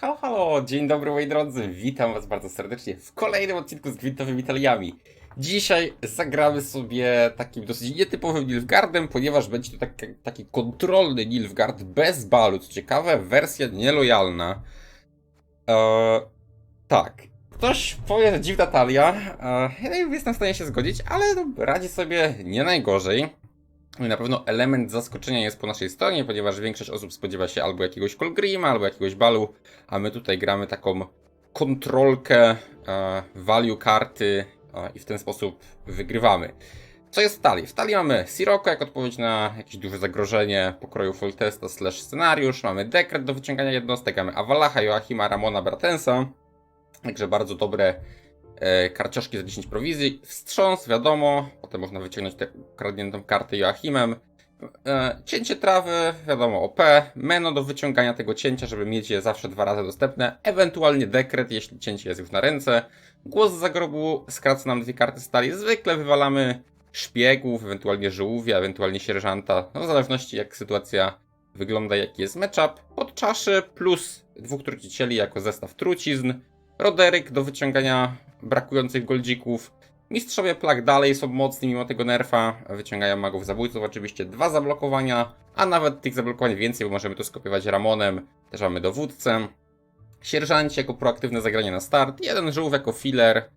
Halo, halo, dzień dobry moi drodzy, witam was bardzo serdecznie w kolejnym odcinku z Gwintowymi Taliami. Dzisiaj zagramy sobie takim dosyć nietypowym Nilfgaardem, ponieważ będzie to taki, taki kontrolny Nilfgaard bez balu. Co ciekawe, wersja nielojalna. Eee, tak, ktoś powie, że dziwna talia, eee, ja nie jestem w stanie się zgodzić, ale no, radzi sobie nie najgorzej. No na pewno element zaskoczenia jest po naszej stronie, ponieważ większość osób spodziewa się albo jakiegoś Colgrima, albo jakiegoś balu, a my tutaj gramy taką kontrolkę e, value karty e, i w ten sposób wygrywamy. Co jest w talii? W talii mamy Sirocco jako odpowiedź na jakieś duże zagrożenie pokroju Foltesta slash scenariusz, mamy dekret do wyciągania jednostek, mamy Avalacha, Joachima, Ramona, Bratensa, także bardzo dobre e, karcioszki za 10 prowizji, wstrząs, wiadomo, potem można wyciągnąć tę ukradniętą kartę Joachimem, e, cięcie trawy, wiadomo, OP, meno do wyciągania tego cięcia, żeby mieć je zawsze dwa razy dostępne, ewentualnie dekret, jeśli cięcie jest już na ręce, głos z zagrobu skraca nam dwie karty stali, zwykle wywalamy szpiegów, ewentualnie żółwia, ewentualnie sierżanta, no w zależności jak sytuacja wygląda, jaki jest matchup, pod czaszy plus dwóch trucicieli jako zestaw trucizn, Roderyk do wyciągania brakujących goldzików. Mistrzowie plag dalej są mocni mimo tego nerfa. Wyciągają magów zabójców oczywiście dwa zablokowania, a nawet tych zablokowań więcej, bo możemy tu skopiować Ramonem. Też mamy dowódcę. Sierżanci jako proaktywne zagranie na start. Jeden żółw jako filler.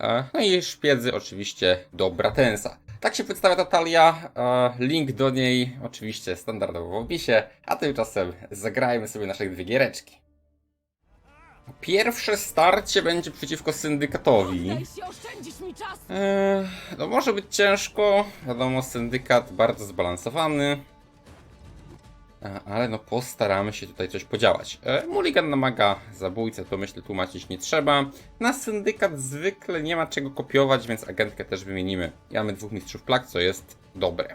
E, No i szpiedzy oczywiście do Bratensa. Tak się przedstawia ta talia. E, Link do niej oczywiście standardowo w opisie. A tymczasem zagrajmy sobie nasze dwie giereczki. Pierwsze starcie będzie przeciwko syndykatowi. Eee, no może być ciężko. Wiadomo, syndykat bardzo zbalansowany. E, Ale no postaramy się tutaj coś podziałać. E, Mulligan namaga zabójcę, to myślę tłumaczyć nie trzeba. Na syndykat zwykle nie ma czego kopiować, więc agentkę też wymienimy. I mamy dwóch mistrzów plag, co jest dobre.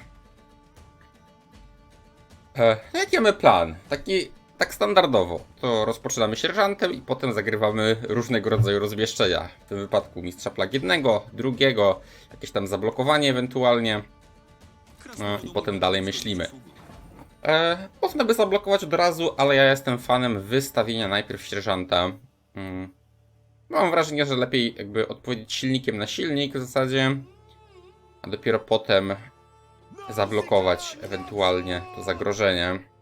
E, no jaki mamy plan? Taki tak standardowo. To rozpoczynamy sierżantem i potem zagrywamy różnego rodzaju rozmieszczenia. W tym wypadku mistrza plag jednego, drugiego, jakieś tam zablokowanie ewentualnie. No, I potem dalej myślimy. E, można by zablokować od razu, ale ja jestem fanem wystawienia najpierw sierżanta. Mm. Mam wrażenie, że lepiej jakby odpowiedzieć silnikiem na silnik w zasadzie, a dopiero potem zablokować ewentualnie to zagrożenie.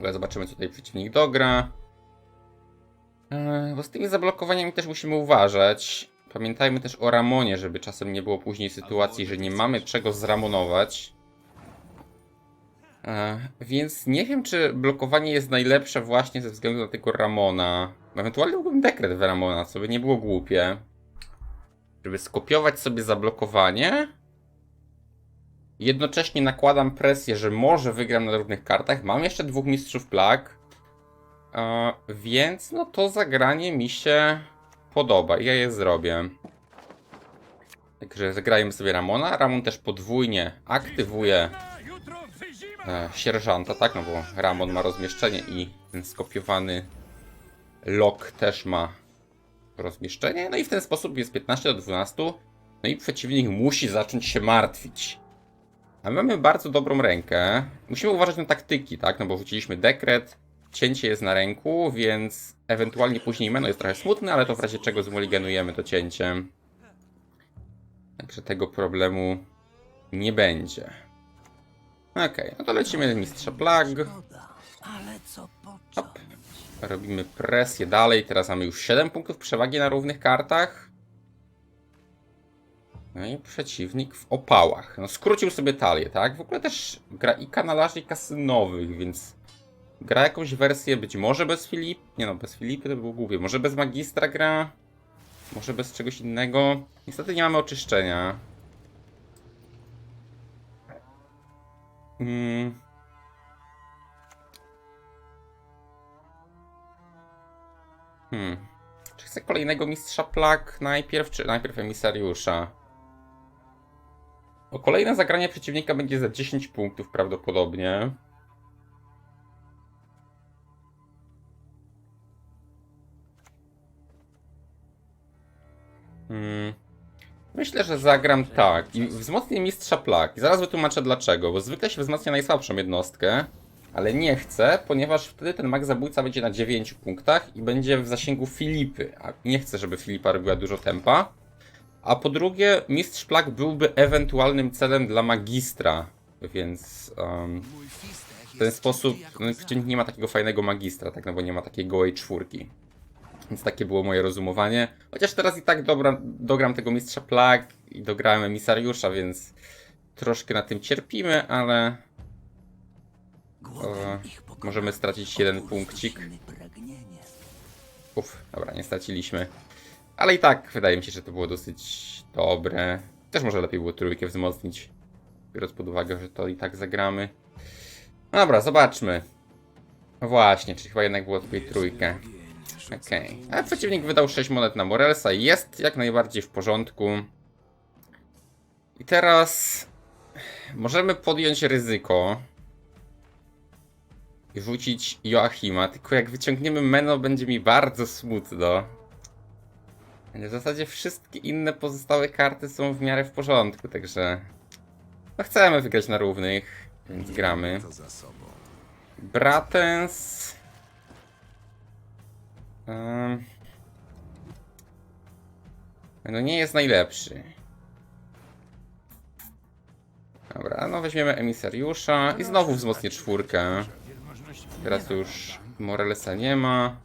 Ale zobaczymy, co tutaj przeciwnik dogra. Eee, Bo z tymi zablokowaniami też musimy uważać. Pamiętajmy też o Ramonie, żeby czasem nie było później sytuacji, że nie mamy czego zramonować. Eee, Więc nie wiem, czy blokowanie jest najlepsze właśnie ze względu na tego Ramona. Ewentualnie mógłbym dekret w Ramona, co by nie było głupie. Żeby skopiować sobie zablokowanie. Jednocześnie nakładam presję, że może wygram na równych kartach. Mam jeszcze dwóch mistrzów plag. E, więc no to zagranie mi się podoba. Ja je zrobię. Także zagrajmy sobie Ramona. Ramon też podwójnie aktywuje e, sierżanta, tak? No bo Ramon ma rozmieszczenie i ten skopiowany lock też ma rozmieszczenie. No i w ten sposób jest 15 do 12. No i przeciwnik musi zacząć się martwić. A my mamy bardzo dobrą rękę. Musimy uważać na taktyki, tak? No bo wrzuciliśmy dekret, cięcie jest na ręku, więc ewentualnie później meno jest trochę smutne, ale to w razie czego zmuligenujemy to cięcie. Także tego problemu nie będzie. Okej, no to lecimy mistrza plag. Hop. Robimy presję dalej. Teraz mamy już 7 punktów przewagi na równych kartach. No i przeciwnik w opałach. No skrócił sobie talię, tak? W ogóle też gra i kanalarzy, i kasynowych, więc gra jakąś wersję być może bez Filip. Nie no, bez Filipy to było głupie. Może bez magistra gra. Może bez czegoś innego. Niestety nie mamy oczyszczenia. Mm. Hmm. Czy chcę kolejnego mistrza plag najpierw, czy najpierw emisariusza? O kolejne zagranie przeciwnika będzie za 10 punktów prawdopodobnie. Hmm. Myślę, że zagram tak. I wzmocnię mistrza plag. I zaraz wytłumaczę dlaczego. Bo zwykle się wzmacnia najsłabszą jednostkę. ale nie chcę, ponieważ wtedy ten mag zabójca będzie na 9 punktach i będzie w zasięgu Filipy, a nie chcę, żeby Filipa robiła dużo tempa. A po drugie, mistrz plag byłby ewentualnym celem dla magistra, więc um, w ten sposób no, przeciwnik nie ma takiego fajnego magistra, tak, no bo nie ma takiej gołej czwórki. Więc takie było moje rozumowanie. Chociaż teraz i tak dobra, dogram tego mistrza plag i dograłem emisariusza, więc troszkę na tym cierpimy, ale E, możemy stracić jeden punkcik. Uff, dobra, nie straciliśmy. Ale i tak wydaje mi się, że to było dosyć dobre. Też może lepiej było trójkę wzmocnić, biorąc pod uwagę, że to i tak zagramy. No dobra, zobaczmy. No właśnie, czyli chyba jednak było lepiej trójkę. Okej. Ale przeciwnik wydał 6 monet na Morelsa i jest jak najbardziej w porządku. I teraz możemy podjąć ryzyko i rzucić Joachima, tylko jak wyciągniemy Meno będzie mi bardzo smutno. W zasadzie wszystkie inne pozostałe karty są w miarę w porządku, także no chcemy wygrać na równych, więc gramy. Bratens. No nie jest najlepszy. Dobra, no weźmiemy emisariusza i znowu wzmocnię czwórkę. Teraz już Morelesa nie ma.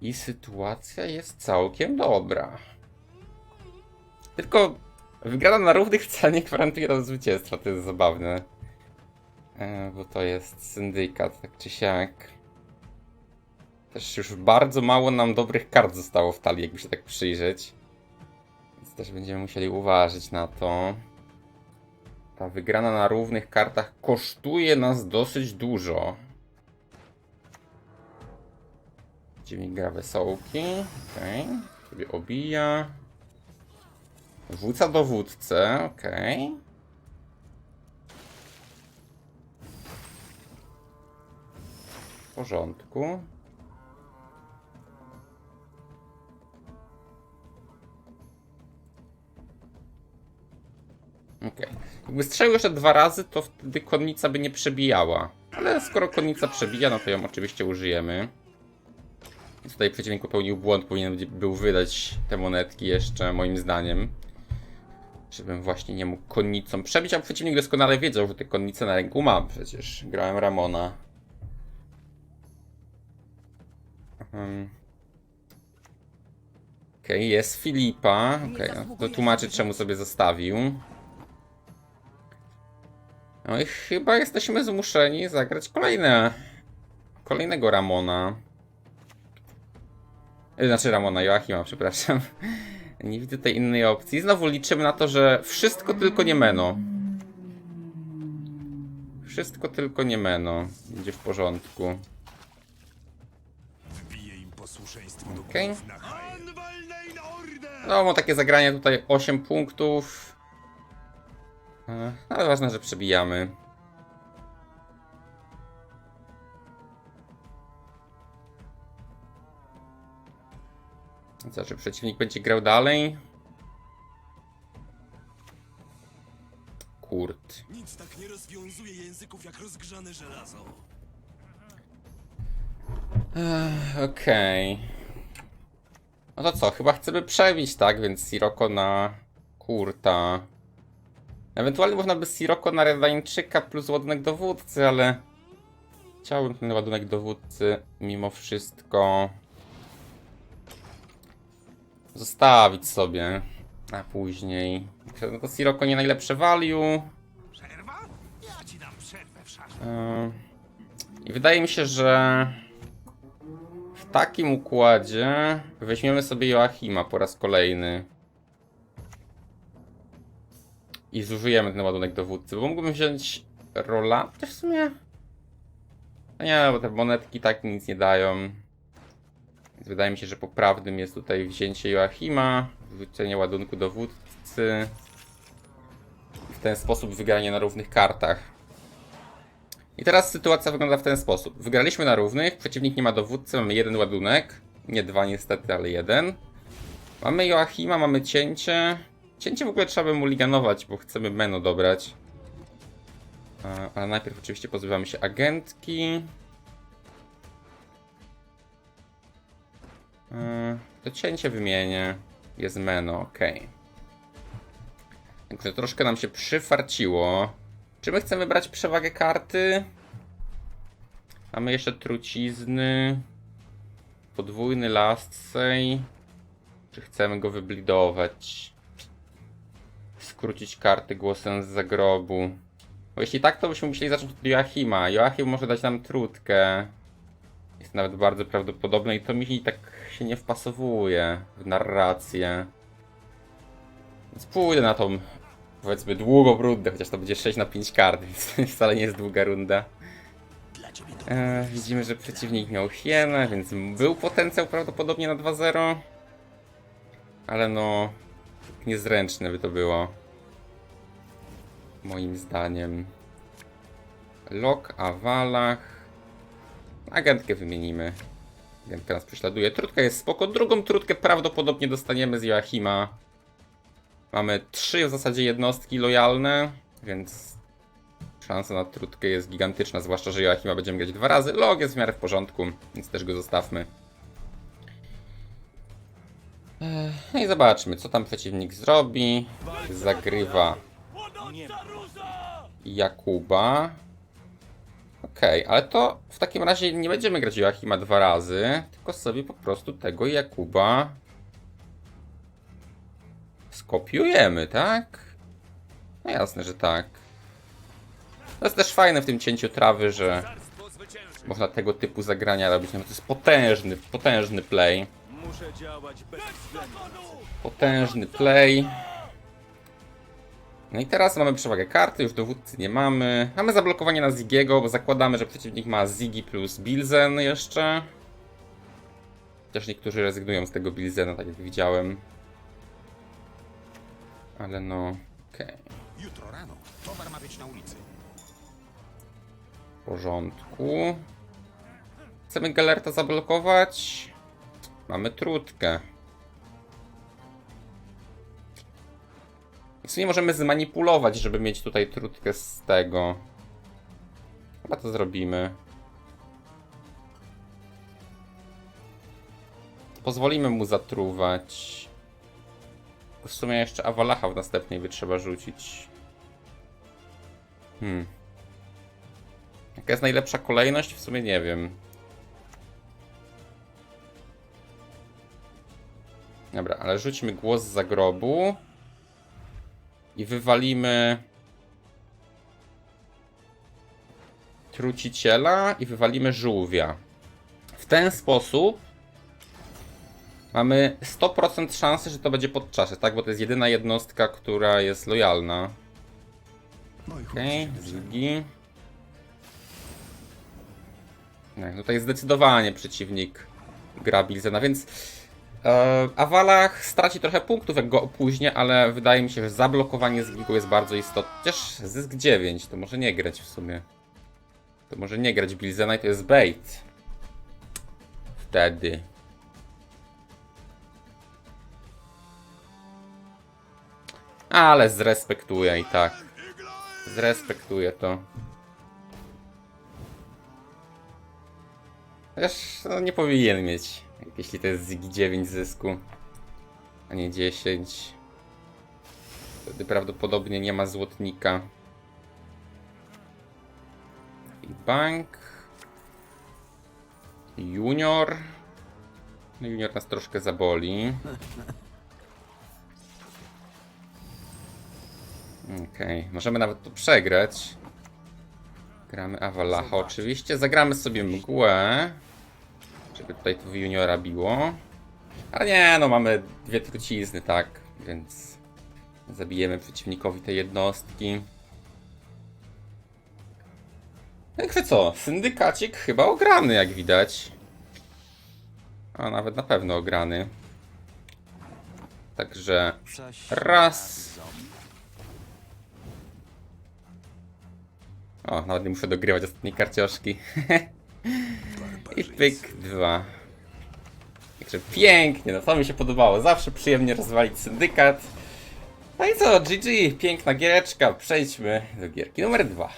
I sytuacja jest całkiem dobra. Tylko wygrana na równych wcale nie gwarantuje nam zwycięstwa, to jest zabawne. E, bo to jest syndykat, tak czy siak. Też już bardzo mało nam dobrych kart zostało w talii, jakby się tak przyjrzeć. Więc też będziemy musieli uważać na to. Ta wygrana na równych kartach kosztuje nas dosyć dużo. Dziewięć gra wesołki. Okej. Sobie obija. Wódca dowódcę. Okej. W porządku. Okej. Jakby strzelił jeszcze dwa razy, to wtedy konnica by nie przebijała. Ale skoro konnica przebija, no to ją oczywiście użyjemy. Tutaj przeciwnik popełnił błąd, powinien był wydać te monetki jeszcze, moim zdaniem. Żebym właśnie nie mógł konnicą przebić, a przeciwnik doskonale wiedział, że te konnice na ręku mam przecież. Grałem Ramona. Mhm. Okej, jest Filipa. Okej, no to tłumaczy czemu sobie zostawił. No i chyba jesteśmy zmuszeni zagrać kolejne. Kolejnego Ramona. E, Znaczy Ramona, Joachima, przepraszam. Nie widzę tej innej opcji. Znowu liczymy na to, że wszystko tylko nie Meno. Wszystko tylko nie Meno. Będzie w porządku. Okej. haję. No, ma takie zagranie tutaj 8 punktów. E, Ale ważne, że przebijamy. Co, czy przeciwnik będzie grał dalej? Kurt. Nic tak nie rozwiązuje języków jak rozgrzane żelazo. Okej. No to co, chyba chcemy przebić, tak? Więc Siroko na Kurta. Ewentualnie można by Siroko na Redańczyka plus ładunek dowódcy, ale... Chciałbym ten ładunek dowódcy mimo wszystko... Zostawić sobie na później. To Siroko nie najlepsze value. Przerwa? Ja ci dam przerwę w. Yy, I wydaje mi się, że w takim układzie weźmiemy sobie Joachima po raz kolejny. I zużyjemy ten ładunek dowódcy, bo mógłbym wziąć Rola. Też w sumie. No nie, bo te monetki tak nic nie dają. Wydaje mi się, że poprawnym jest tutaj wzięcie Joachima, wrzucenie ładunku dowódcy. W ten sposób wygranie na równych kartach. I teraz sytuacja wygląda w ten sposób. Wygraliśmy na równych, przeciwnik nie ma dowódcy, mamy jeden ładunek. Nie dwa niestety, ale jeden. Mamy Joachima, mamy cięcie. Cięcie w ogóle trzeba by mu liganować, bo chcemy Meno dobrać. Ale najpierw oczywiście pozbywamy się agentki. To cięcie wymienię. Jest meno, ok. Także troszkę nam się przyfarciło. Czy my chcemy brać przewagę karty? Mamy jeszcze trucizny. Podwójny last say. Czy chcemy go wyblidować? Skrócić karty głosem z zagrobu. Bo jeśli tak, to byśmy musieli zacząć od Joachima. Joachim może dać nam trutkę. Jest nawet bardzo prawdopodobne i to mi tak się nie wpasowuje w narrację. Więc pójdę na tą, powiedzmy, długą rundę, chociaż to będzie 6 na 5 kart, więc wcale nie jest długa runda. E, widzimy, że przeciwnik miał hienę, więc był potencjał prawdopodobnie na 2-0. Ale no, niezręczne by to było. Moim zdaniem. Lok, Awalach. Agentkę wymienimy. Agentka nas prześladuje. Trutka jest spoko. Drugą trutkę prawdopodobnie dostaniemy z Joachima. Mamy trzy w zasadzie jednostki lojalne, więc Szansa na trutkę jest gigantyczna, zwłaszcza, że Joachima będziemy grać dwa razy. Log jest w miarę w porządku, więc też go zostawmy. Ech, No i zobaczmy, co tam przeciwnik zrobi. Zagrywa Jakuba. Okej, ale to w takim razie nie będziemy grać Joachima dwa razy, tylko sobie po prostu tego Jakuba skopiujemy, tak? No jasne, że tak. To jest też fajne w tym cięciu trawy, że można tego typu zagrania robić. No to jest potężny, potężny play. Potężny play. No i teraz mamy przewagę karty, już dowódcy nie mamy. Mamy zablokowanie na Zigiego, bo zakładamy, że przeciwnik ma Zigi plus Bilzen jeszcze. Chociaż niektórzy rezygnują z tego Bilzena, tak jak widziałem. Ale no, okej. Jutro rano towar ma być na ulicy. W porządku. Chcemy Galerta zablokować. Mamy trutkę. W sumie możemy zmanipulować, żeby mieć tutaj trutkę z tego. Chyba to zrobimy. Pozwolimy mu zatruwać. W sumie jeszcze Awalacha w następnej by trzeba rzucić. Hmm. Jaka jest najlepsza kolejność? W sumie nie wiem. Dobra, ale rzućmy głos z zagrobu. I wywalimy... Truciciela i wywalimy żółwia. W ten sposób mamy 100% szansy, że to będzie pod czasie, tak? Bo to jest jedyna jednostka, która jest lojalna. Moi Okej, okay, Ziggy. No, tutaj zdecydowanie przeciwnik gra Bilzena, więc e, Awalach straci trochę punktów, jak go opóźnię, ale wydaje mi się, że zablokowanie Zgigu jest bardzo istotne. Chociaż zysk 9, to może nie grać w sumie. To może nie grać Bilzena i to jest bait. Wtedy. Ale zrespektuję i tak. Zrespektuję to. Chociaż no, nie powinien mieć, jeśli to jest Ziggy 9 zysku, a nie 10. Wtedy prawdopodobnie nie ma złotnika. I bank. Junior. No junior nas troszkę zaboli. Okej, możemy nawet to przegrać. Gramy Awalacha oczywiście. Zagramy sobie mgłę. Żeby tutaj w juniora biło. Ale nie, no mamy dwie trucizny, tak. Więc zabijemy przeciwnikowi te jednostki. Jakże co? Syndykacik chyba ograny, jak widać. A nawet na pewno ograny. Także raz. O, nawet nie muszę dogrywać ostatniej karcioszki. I pyk, dwa. Także pięknie, no to mi się podobało. Zawsze przyjemnie rozwalić syndykat. No i co, GG, piękna giereczka. Przejdźmy do gierki numer dwa.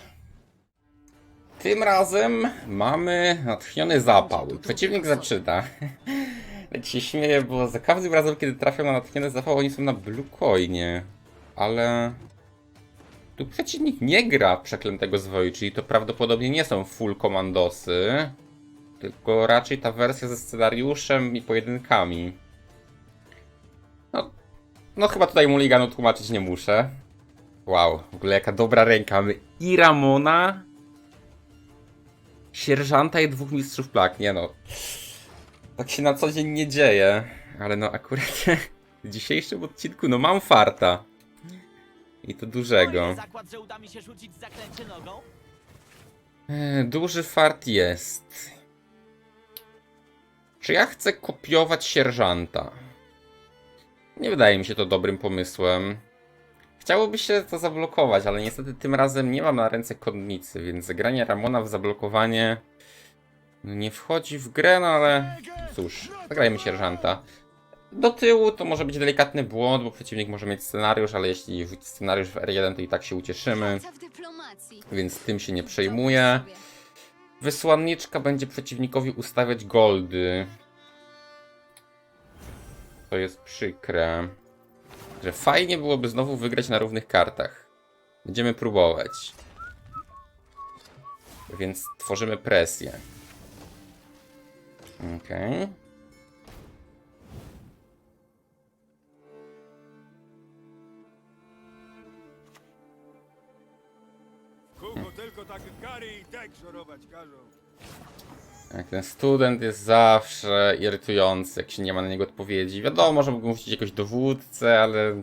Tym razem mamy natchniony zapał. Przeciwnik zaczyna. Ja się śmieję, bo za każdym razem, kiedy trafią na natchniony zapał, oni są na blue coinie. Ale... Tu przeciwnik nie gra przeklętego zwoju, czyli to prawdopodobnie nie są full komandosy. Tylko raczej ta wersja ze scenariuszem i pojedynkami. No, no chyba tutaj Mulliganu tłumaczyć nie muszę. Wow, w ogóle jaka dobra ręka. Mamy i Ramona, sierżanta i dwóch mistrzów plag. Nie no, tak się na co dzień nie dzieje. Ale no akurat w dzisiejszym odcinku no mam farta. I to dużego. Zakład, że uda mi się rzucić zaklęcie nogą? E, Duży fart jest. Czy ja chcę kopiować sierżanta? Nie wydaje mi się to dobrym pomysłem. Chciałoby się to zablokować, ale niestety tym razem nie mam na ręce konnicy, więc zagranie Ramona w zablokowanie nie wchodzi w grę, no ale cóż, zagrajmy sierżanta. Do tyłu to może być delikatny błąd, bo przeciwnik może mieć scenariusz, ale jeśli scenariusz w R1, to i tak się ucieszymy, więc tym się nie przejmuję. Wysłanniczka będzie przeciwnikowi ustawiać goldy. To jest przykre. Że fajnie byłoby znowu wygrać na równych kartach. Będziemy próbować. Więc tworzymy presję. Okej. Kuku takie kary i żerować każą. Jak ten student jest zawsze irytujący, jak się nie ma na niego odpowiedzi. Wiadomo, że mógłbym rzucić jakiegoś dowódcę, ale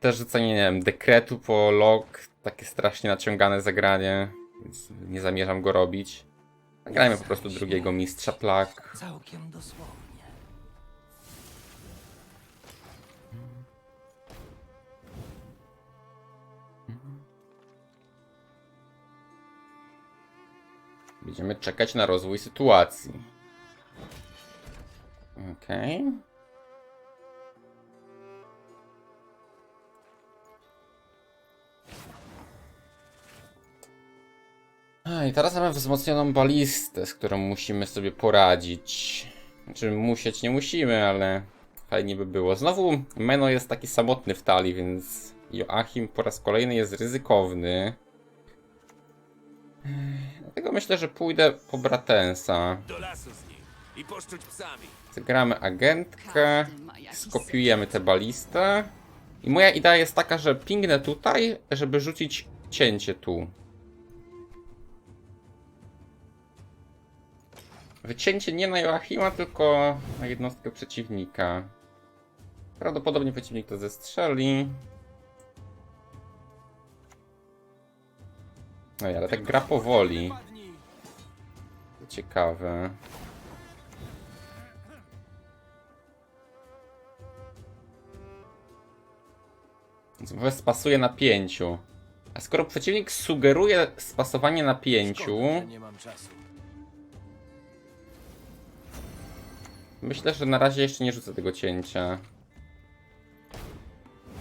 też rzucenie, nie wiem, dekretu po log, takie strasznie naciągane zagranie, więc nie zamierzam go robić. Grajmy po prostu drugiego mistrza plag. Całkiem dosłownie. Będziemy czekać na rozwój sytuacji. Okej. A i teraz mamy wzmocnioną balistę, z którą musimy sobie poradzić. Znaczy musieć nie musimy, ale fajnie by było. Znowu Meno jest taki samotny w talii, więc Joachim po raz kolejny jest ryzykowny. Dlatego myślę, że pójdę po Bratensa. Do lasu z nim i poszczuć psami. Zagramy agentkę, skopiujemy tę balistę. I moja idea jest taka, że pingnę tutaj, żeby rzucić cięcie tu. Wycięcie nie na Joachima, tylko na jednostkę przeciwnika. Prawdopodobnie przeciwnik to zestrzeli. No ale tak gra powoli. Ciekawe. Więc spasuje na pięciu. A skoro przeciwnik sugeruje spasowanie na pięciu, myślę, że na razie jeszcze nie rzucę tego cięcia.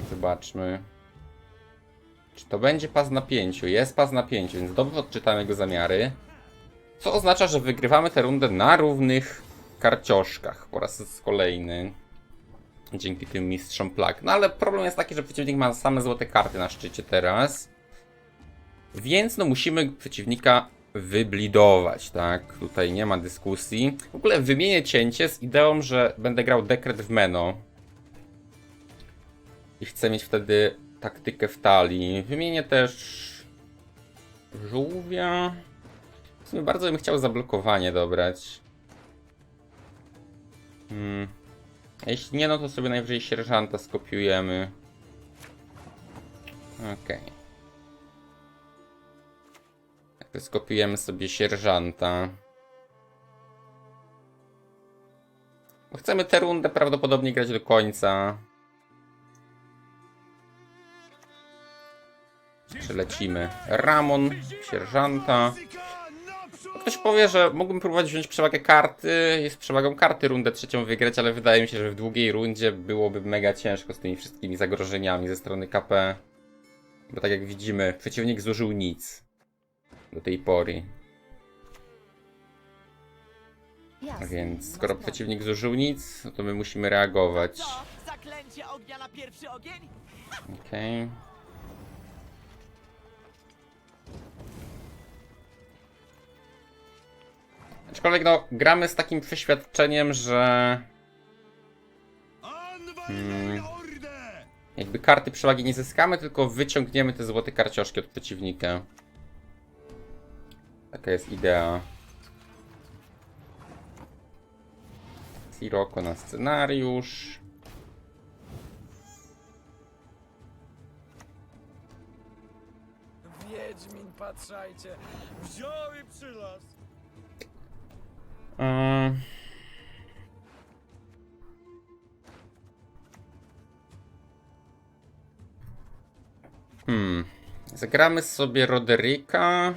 Zobaczmy. To będzie pas na pięciu? Jest pas na pięciu, więc dobrze odczytamy jego zamiary. Co oznacza, że wygrywamy tę rundę na równych karcioszkach po raz kolejny. Dzięki tym mistrzom plag. No ale problem jest taki, że przeciwnik ma same złote karty na szczycie teraz. Więc no musimy przeciwnika wyblidować, tak? Tutaj nie ma dyskusji. W ogóle wymienię cięcie z ideą, że będę grał dekret w meno. I chcę mieć wtedy taktykę w talii. Wymienię też żółwia. W sumie bardzo bym chciał zablokowanie dobrać. Hmm. A jeśli nie, no to sobie najwyżej sierżanta skopiujemy. Okej. Okay. Skopiujemy sobie sierżanta. Chcemy tę rundę prawdopodobnie grać do końca. Przelecimy. Ramon, sierżanta. Ktoś powie, że mógłbym próbować wziąć przewagę karty, jest przewagą karty rundę trzecią wygrać, ale wydaje mi się, że w długiej rundzie byłoby mega ciężko z tymi wszystkimi zagrożeniami ze strony KP. Bo tak jak widzimy, przeciwnik zużył nic. do tej pory. Jasne, Więc skoro przeciwnik zużył nic, no to my musimy reagować. Co? Zaklęcie Aczkolwiek no, gramy z takim przeświadczeniem, że Ordę! jakby karty przewagi nie zyskamy, tylko wyciągniemy te złote karcioszki od przeciwnika. Taka jest idea. Siroko na scenariusz. Wiedźmin, patrzajcie. Wziął i przylas. Hmm. Zagramy sobie Roderika.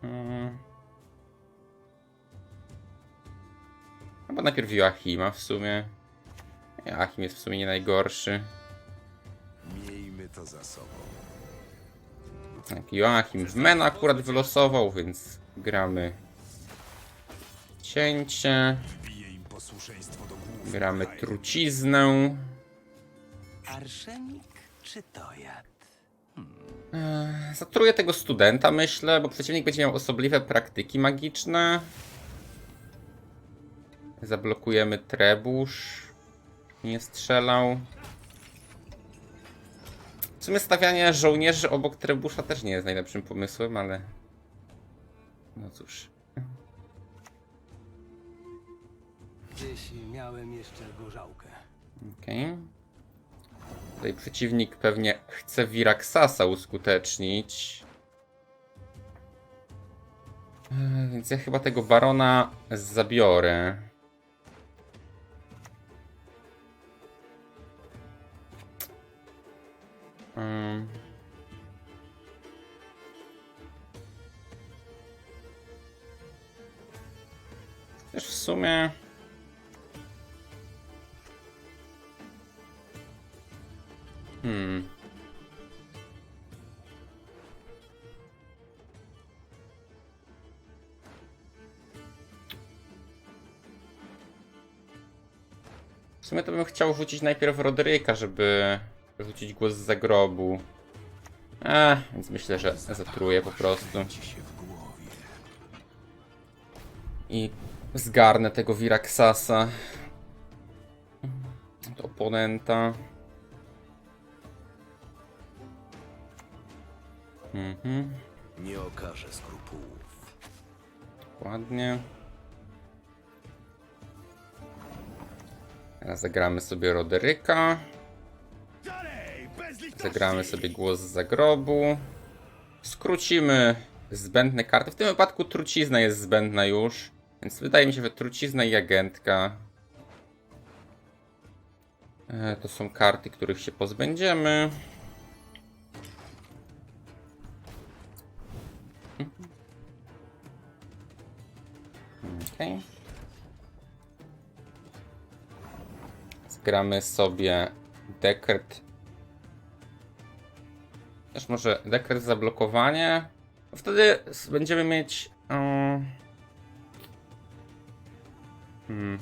Hmm. Albo najpierw Joachima w sumie. Joachim jest w sumie nie najgorszy. Miejmy to za sobą. Tak, Joachim w Mena akurat wylosował, więc gramy cięcie. Gramy truciznę. Arszemik czy to jad? Zatruję tego studenta, myślę, bo przeciwnik będzie miał osobliwe praktyki magiczne. Zablokujemy trebusz. Nie strzelał. Sumie stawianie żołnierzy obok trebusza też nie jest najlepszym pomysłem, ale... No cóż. Gdzieś miałem jeszcze gorzałkę. Okej. Tutaj przeciwnik pewnie chce Viraxasa uskutecznić. Eee, Więc ja chyba tego barona zabiorę. Też w sumie. Hmm. W sumie to bym chciał rzucić najpierw Rodryka, żeby rzucić głos z zagrobu. Eee, więc myślę, że zatruję po prostu. I zgarnę tego Viraxasa. Do oponenta. Mhm, Nie okażę skrupułów. ładnie. Teraz zagramy sobie Roderyka. Zagramy sobie głos z zagrobu. Skrócimy zbędne karty. W tym wypadku trucizna jest zbędna już. Więc wydaje mi się, że trucizna i agentka e, to są karty, których się pozbędziemy. Okej. Zgramy sobie dekret też może dekret zablokowanie. Wtedy s- będziemy mieć. Um... Hmm.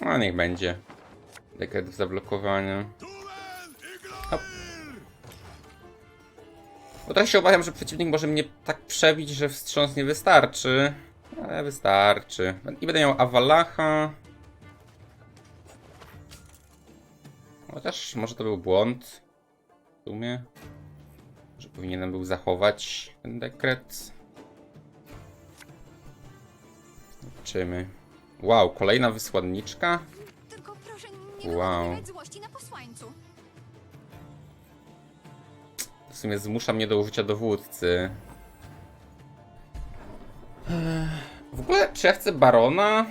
No niech będzie. Dekret zablokowania. Bo trochę się obawiam, że przeciwnik może mnie tak przebić, że wstrząs nie wystarczy. Ale wystarczy. I będę miał Awalacha. Chociaż może to był błąd. W sumie. Że powinienem był zachować ten dekret. Zobaczymy. Wow, kolejna wysłanniczka. Tylko proszę nie Wow. złości na posłańcu. W sumie zmusza mnie do użycia dowódcy. Ech, W ogóle, czy ja chcę barona?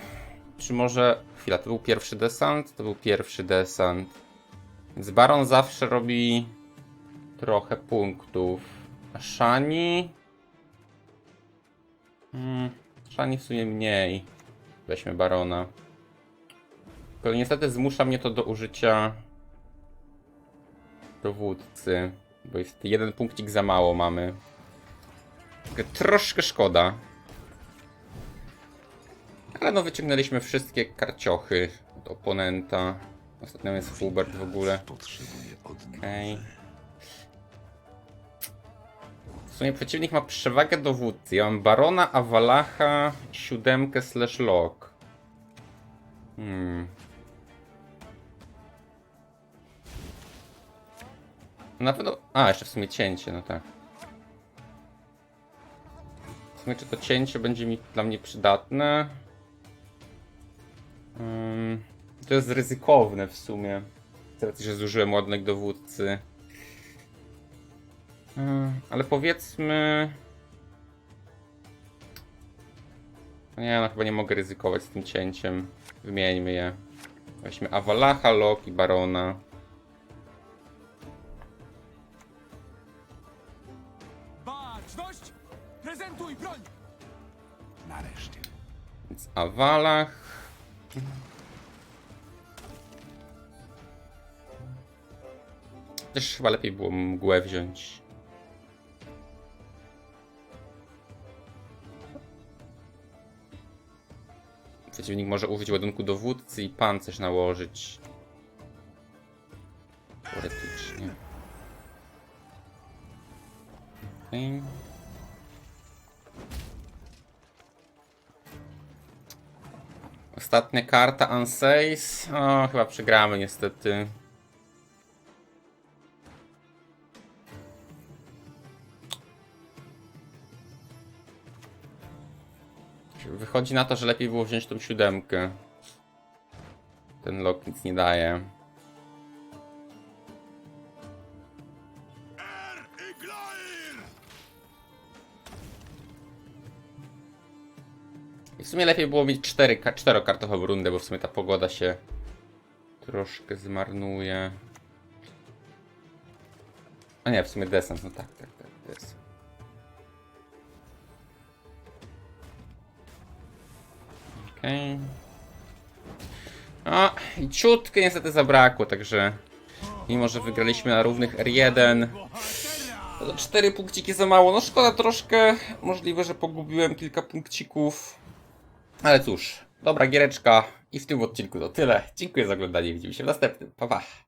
Czy może. Chwila, to był pierwszy desant? To był pierwszy desant. Więc baron zawsze robi trochę punktów. A Shani. Hmm, Shani w sumie mniej. Weźmy barona. Tylko niestety zmusza mnie to do użycia dowódcy, bo jest jeden punkcik za mało mamy. Troszkę szkoda. Ale no wyciągnęliśmy wszystkie karciochy od oponenta. Ostatnio jest Hubert w ogóle. Okej. W sumie przeciwnik ma przewagę dowódcy. Ja mam Barona, Awalacha, siódemkę slash lock. Hmm. Na pewno... A, jeszcze w sumie cięcie, no tak. W sumie czy to cięcie będzie mi dla mnie przydatne? To jest ryzykowne w sumie. Z racji, że zużyłem ładunek dowódcy. Ale powiedzmy... Nie, no chyba nie mogę ryzykować z tym cięciem. Wymieńmy je. Weźmy Awalacha, Lok i Barona. Baczność! Prezentuj broń! Nareszcie. Więc Awalach. Też chyba lepiej było mgłę wziąć. Przeciwnik może użyć ładunku dowódcy i pancerz nałożyć. Teoretycznie. Okej. Ostatnia karta Unsace. O, chyba przegramy niestety. Wychodzi na to, że lepiej było wziąć tą siódemkę. Ten lok nic nie daje. W sumie lepiej było mieć cztery, ka- czterokartową rundę, bo w sumie ta pogoda się troszkę zmarnuje. A nie, w sumie desant, no tak, tak, tak, desant. Okej. A, i ciutkę niestety zabrakło, także mimo, że wygraliśmy na równych R1, to cztery punkciki za mało. No szkoda troszkę, możliwe, że pogubiłem kilka punkcików. Ale cóż, dobra giereczka i w tym odcinku to tyle. Dziękuję za oglądanie, widzimy się w następnym. Pa, pa.